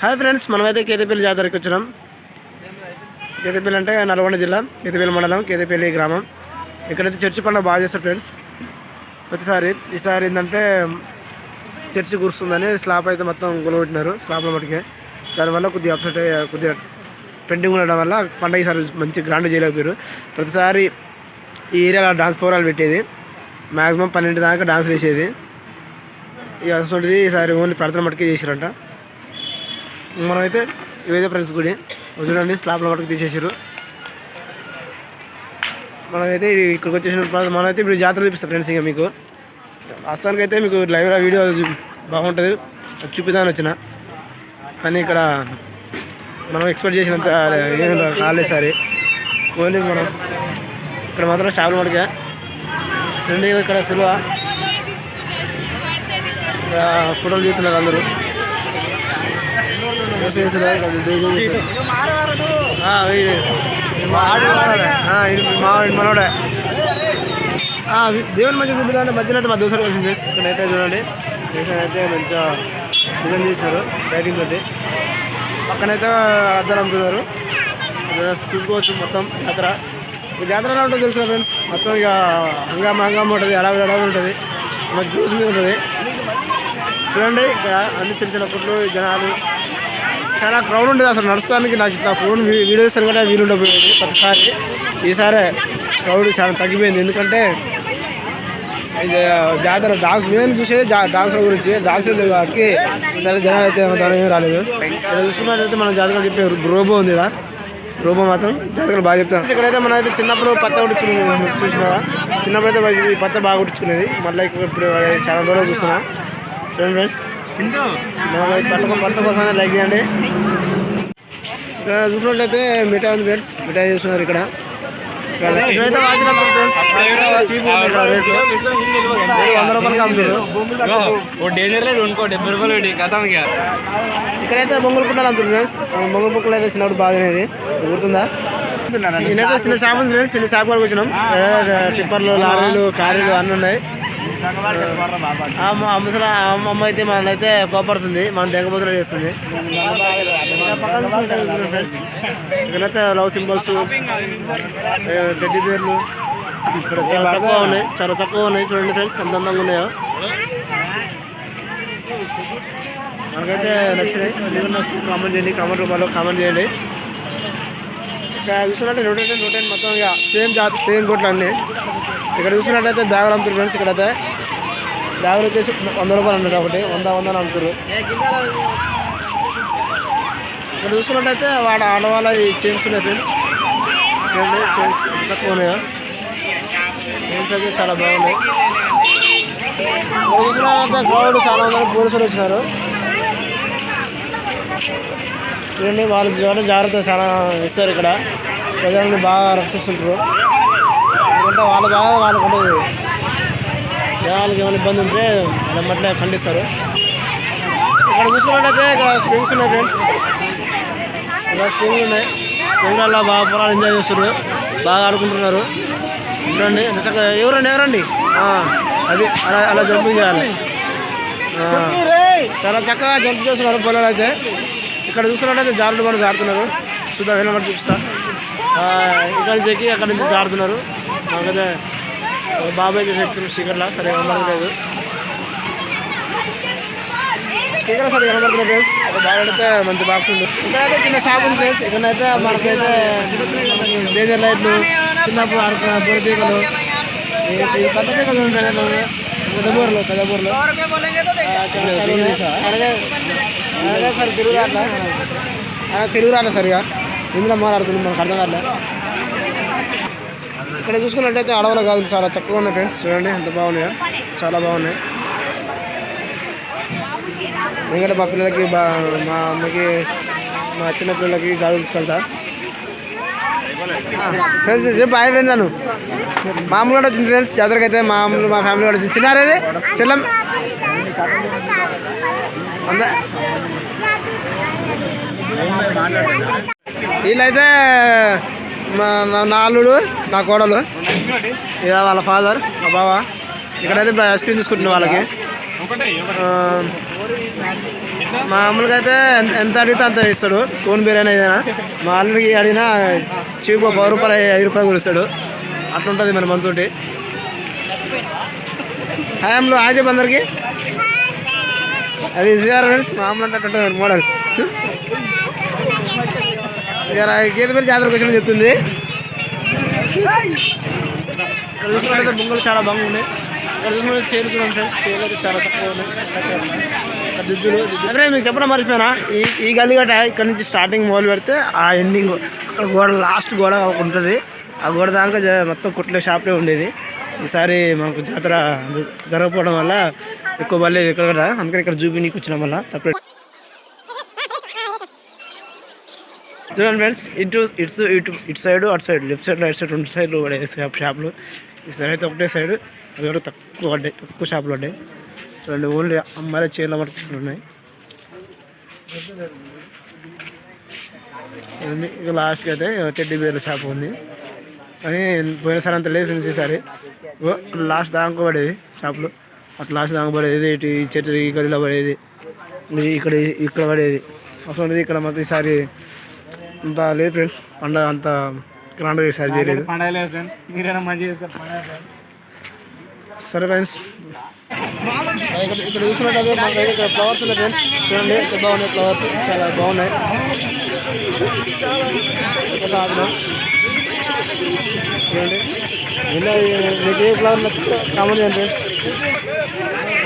Hi friends మనమైతే కేతపల్లి జాతరకి వచ్చినాం. కేతపల్లి అంటే నల్గొండ జిల్లా కేతపల్లి మండలం కేతపల్లి గ్రామం. ఇక్కడైతే చర్చి పండుగ బాగా చేస్తారు ఫ్రెండ్స్. ప్రతిసారి ఈసారి ఏంటంటే చర్చి కురుస్తుందని స్లాబ్ అయితే మొత్తం గులగొట్టినారు స్లాబ్ల మటుకే. దానివల్ల కొద్దిగా అప్సెట్ అయ్యా కొద్దిగా పెండింగ్ ఉండడం వల్ల పండగ ఈసారి మంచి గ్రాండ్ చేయలేకపోయారు. ప్రతిసారి ఈ ఏరియాలో డాన్స్ ప్రోగ్రాలు పెట్టేది. మ్యాక్సిమం పన్నెండు దాకా డాన్స్ వేసేది ఇక అసలు ఈసారి ఓన్లీ ప్రార్థన మటుకే చేసారంట. మనమైతే ఇవైతే ఫ్రెండ్స్ గుడి. చూడండి స్లాబ్ల మటుకు తీసేసారు మనమైతే ఇక్కడికి వచ్చేసిన మనమైతే ఇప్పుడు జాతర చూపిస్తాం ఫ్రెండ్స్ ఇంకా మీకు. అస్సానికి అయితే మీకు లైవ్లో వీడియో బాగుంటుంది. అది చూపిద్దామని వచ్చిన. కానీ ఇక్కడ మనం ఎక్స్పెక్ట్ చేసినంత ఏం కాలేదు సారీ. ఓన్లీ మనం ఇక్కడ మాత్రం షాపుల మటుకే రెండు ఇక్కడ సిల్వ. ఇక్కడ ఫోటోలు చూస్తున్నారు అందరూ చేస్తున్నారు ఇక్కడ డీజే చేస్తున్నారు. ఆ, వీడు. మా ఆడు మనోడే. మా దేవుని మధ్య చూపించాలంటే మధ్యలో అయితే మా దోశలు కలిసి ఇక్కడైతే చూడండి దేశం అయితే మంచిగా డిజైన్ చేసినారు లైటింగ్ తోటి పక్కనైతే అద్దరు అమ్ముతున్నారు చూసుకోవచ్చు మొత్తం జాతర జాతర ఎలా ఉంటుంది తెలుసు ఫ్రెండ్స్ మొత్తం ఇక హంగామా హంగామా ఉంటుంది అడవి అడవి ఉంటుంది మనకు జ్యూస్ మీద ఉంటుంది చూడండి ఇక్కడ అన్ని చిన్న చిన్న కుట్లు జనాలు చాలా క్రౌడ్ ఉండేది అసలు నడుస్తానికి. నాకు నా ఫోన్ వీ- వీడియో తీస్తాను కూడా వీలు ప్రతిసారి. ఈసారి క్రౌడ్ చాలా తగ్గిపోయింది. ఎందుకంటే జాతర డాన్స్ మేము చూసేది జా- గురించి. డాన్స్ లేదు కాబట్టి సరే జనం అయితే దాని ఏం రాలేదు. ఇక్కడ చూసుకున్నట్లయితే మనం జాతర చెప్పే రోబో ఉంది కదా. రోబో మాత్రం జాతరలు బాగా చెప్తాం ఇక్కడైతే మనం అయితే చిన్నప్పుడు పచ్చ కుట్టించుకునేది చూసినావా? చిన్నప్పుడు అయితే ఈ పచ్చ బాగా కుట్టించుకునేది. మళ్ళీ ఇక్కడ ఇప్పుడు చాలా రోజులు చూస్తున్నా. చూడండి ఫ్రెండ్స్. పట్టుకో పచ్చ కోసమే లైక్ చేయండి. ఇక్కడ చూసినట్లయితే మిఠాయి ఉంది ఫ్రెండ్స్. మిఠాయి చూస్తున్నారు ఇక్కడ. వంద అమ్ముతారు డెబ్బై రూపాయలు గతానికి ఇక్కడైతే బొంగులు పుట్టాలు అమ్ముతారు ఫ్రెండ్స్. బొంగులు పుక్కలు అయితే చిన్నప్పుడు బాగానేది గుర్తుందా? నేనైతే చిన్న షాప్ ఉంది ఫ్రెండ్స్. చిన్న షాప్ వరకు వచ్చినాం. టిప్పర్లు లారీలు కార్లు అన్నీ ఉన్నాయి. ముసలి అమ్మ అమ్మ అయితే మన అయితే కోపడుతుంది మనం తెగబోతులు చేస్తుంది ఫ్రెండ్స్ ఇక్కడైతే లవ్ సింబల్స్ టెడ్డి పేర్లు ఇక్కడ చాలా చక్కగా ఉన్నాయి చాలా చక్కగా ఉన్నాయి చూడండి ఫ్రెండ్స్ ఎంత అందంగా ఉన్నాయో మనకైతే నచ్చినాయి కామెంట్ చేయండి కామెంట్ రూపాయలు కామెంట్ చేయండి ఇక్కడ చూసినట్టే రొటేషన్ రొటేషన్ మొత్తం ఇక సేమ్ జాతి సేమ్ కోట్లు అన్నీ ఇక్కడ చూసినట్టయితే బ్యాగులు అమ్ముతారు ఫ్రెండ్స్ ఇక్కడైతే. బ్యాగులు వచ్చేసి వంద రూపాయలు అన్నారు ఒకటి. వంద వంద అని అమ్ముతారు. ఇక్కడ చూసుకున్నట్టయితే వాడ ఆడవాళ్ళ ఈ చైన్స్ ఉన్నాయి ఫ్రెండ్స్ చైన్స్ తక్కువ ఉన్నాయో? చైన్స్ అయితే చాలా బాగున్నాయి. ఇక్కడ చూసినట్టయితే క్రౌడ్ చాలా మంది పోలీసులు వచ్చినారు. చూడండి వాళ్ళు చూడండి జాగ్రత్త చాలా ఇస్తారు ఇక్కడ. ప్రజలను బాగా రక్షిస్తుంటారు. ఎందుకంటే వాళ్ళ బాగా వాళ్ళకు ఉండదు వాళ్ళకి ఏమైనా ఇబ్బంది ఉంటే వెంబట్లే ఖండిస్తారు. ఇక్కడ చూసుకున్నట్టయితే ఇక్కడ స్ప్రింగ్స్ ఉన్నాయి ఫ్రెండ్స్ ఇక్కడ స్ప్రింగ్లు ఉన్నాయి. స్ప్రింగ్లలో బాగా పొలాలు ఎంజాయ్ చేస్తున్నారు. బాగా ఆడుకుంటున్నారు. చూడండి ఎవరండి ఎవరండి? ఆ, అది అలా అలా జంపింగ్ చేయాలి. చాలా చక్కగా జంప్ చేస్తున్నారు పొలాలు అయితే. ఇక్కడ చూసుకున్నట్టయితే జారుడు మనం జారుతున్నారు చూద్దాం వెళ్ళమని చూపిస్తా. ఆ, ఇక్కడ నుంచి ఎక్కి అక్కడ నుంచి జారుతున్నారు. నాకైతే బాబాయ్ అయితే చెప్తున్నారు స్టిక్కర్లా సరే కనబడలేదు. స్టిక్కర్ సరే కనబడుతుంది ఫ్రెండ్స్ బాగా పెడితే మంచి బాక్స్ ఉంది. ఇక్కడైతే చిన్న షాప్ ఉంది ఫ్రెండ్స్ ఇక్కడైతే మనకైతే లేజర్ లైట్లు చిన్నప్పుడు ఆడుకున్న బొరి పీకలు పెద్ద పీకలు ఉంటాయి పెద్దబూరులో పెద్దబూరులో. అలాగే అలాగే సార్ తెలుగు అలాగే తెలుగు సరిగా. ఇందులో మాట్లాడుతుంది మనకు అర్థం కాలేదు ఇక్కడ చూసుకున్నట్టయితే అడవుల కాదు చాలా చక్కగా ఉన్నాయి ఫ్రెండ్స్ చూడండి ఎంత బాగున్నాయో. చాలా బాగున్నాయి. ఎందుకంటే మా పిల్లలకి బా మా అమ్మకి మా చిన్న పిల్లలకి గాజులు తీసుకెళ్తా. ఫ్రెండ్స్ బాయ్ హాయ్ నన్ను మామూలు కూడా వచ్చింది ఫ్రెండ్స్ జాతరకి అయితే మామూలు మా ఫ్యామిలీ కూడా వచ్చింది. చిన్నారేది చెల్లం? అందా వీళ్ళైతే నా- నా అల్లుడు నా కోడలు. ఇక వాళ్ళ ఫాదర్ మా బావ. ఇక్కడైతే ఐస్ క్రీమ్ తీసుకుంటున్నాం వాళ్ళకి. ఆ, మామూలుగా అయితే ఎంత- అడిగితే అంత ఇస్తాడు. కోన్ బిర్యానీ ఏదైనా మా అల్లుడికి అడిగినా చీప్ పది రూపాయలు ఐదు రూపాయలు కూడా ఇస్తాడు. అట్లుంటుంది మన మనతోటి. హాయంలో ఆజే అందరికి. అది ఇసుగారు ఫ్రెండ్స్ మామూలు అంటే మోడల్. ఇక గీతపల్లి జాతరకు వచ్చిన చెప్తుంది. ఇక్కడ చూసుకుంటే బొంగలు చాలా బాగున్నాయి. ఇక్కడ చూసుకుంటే చేలు చూడండి ఫ్రెండ్స్ చేలు అయితే చాలా తక్కువ ఉన్నాయి. దిద్దులు అదే మీకు చెప్పడం మర్చిపోయినా ఈ ఈ గల్లిగట ఇక్కడ నుంచి స్టార్టింగ్ మొదలు పెడితే ఆ ఎండింగ్ అక్కడ గోడ లాస్ట్ గోడ ఒకటి ఉంటుంది. ఆ గోడ దాకా మొత్తం కుట్ల షాప్లే ఉండేది. ఈసారి మనకు జాతర జరగకపోవడం వల్ల ఎక్కువ బలేదు ఇక్కడ కూడా అందుకని ఇక్కడ చూపి నీకు వచ్చిన వల్ల సపరేట్ చూడండి ఫ్రెండ్స్ ఇటు ఇటు ఇటు ఇటు సైడ్ అటు side left side right side రెండు సైడ్లు పడేది షాప్లు. ఈ సైడ్ అయితే ఒకటే సైడ్ అది కూడా తక్కువ పడ్డాయి తక్కువ షాపులు పడ్డాయి. చూడండి ఓన్లీ అమ్మాయిల చీరలు పట్టుకుంటూ ఉన్నాయి. ఇక లాస్ట్కి అయితే టెడ్డీ బేర్ల షాప్ ఉంది. కానీ పోయినసారి అంత లేదు ఫ్రెండ్స్ ఈసారి లాస్ట్ దాకా పడేది షాపులు. అట్లా లాస్ట్ దాకా పడేది ఇటు ఈ చెట్టు ఈ గదిలో పడేది ఇక్కడ ఇక్కడ పడేది. అసలు ఇక్కడ మాత్రం ఈసారి అంత లేదు ఫ్రెండ్స్ పండగ అంత గ్రాండ్గా ఈసారి చేయలేదు. పండగ లేదు ఫ్రెండ్స్ మీరైనా మంచి చేస్తారు పండగ friends. సరే ఫ్రెండ్స్ ఇక్కడ ఇక్కడ చూసినట్టు మాకు అయితే ఇక్కడ ఫ్లవర్స్ ఉన్నాయి ఫ్రెండ్స్ చూడండి ఎంత బాగున్నాయి ఫ్లవర్స్ చాలా బాగున్నాయి. చూడండి. ఇలా మీకు ఏ ఫ్లవర్ నచ్చితే కామన్ చేయండి ఫ్రెండ్స్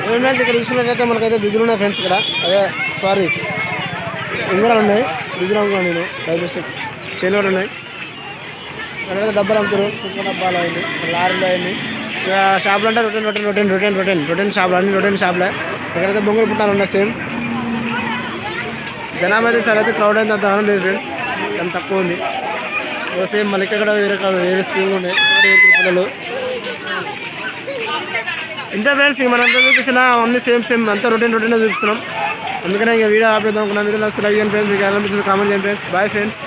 ఫ్రెండ్స్ ఇక్కడ చూసినట్టయితే మనకైతే దిగులు ఉన్నాయి ఫ్రెండ్స్ ఇక్కడ. అదే సారీ ఉంగరాలు ఉన్నాయి. దిగులు నేను డైజెస్టిక్ చేలోడు ఉన్నాయి. అక్కడ డబ్బాలు అమ్ముతారు కుక్క డబ్బాలు అయింది లారీలు అయింది. ఇక షాపులు అంటే రొటెన్ రొటెన్ రొటెన్ రొటెన్ రొటెన్ రొటెన్ షాపులు అన్ని రొటెన్ షాపులే. ఇక్కడైతే బొంగులు పుట్టాలు ఉన్నాయి సేమ్. జనాభా అయితే సార్ అయితే క్రౌడ్ అయితే అంత ఆనందం లేదు ఫ్రెండ్స్ ఎంత తక్కువ ఉంది. ఇక సేమ్ మళ్ళీ ఇక్కడ వేరే వేరే స్కూల్ ఉన్నాయి. పిల్లలు. ఇంత ఫ్రెండ్స్ మనంతా మనం చూపిస్తున్నా అన్ని సేమ్ సేమ్. అంతా రొటీన్ రొటీన్ చూపిస్తున్నాం. అందుకనే ఇక వీడియో ఆపేద్దాం అనుకున్నాను వీడియో నచ్చి లైక్ చేయండి ఫ్రెండ్స్ మీకు ఎలా అనిపించింది కామెంట్ చేయండి ఫ్రెండ్స్ బాయ్ ఫ్రెండ్స్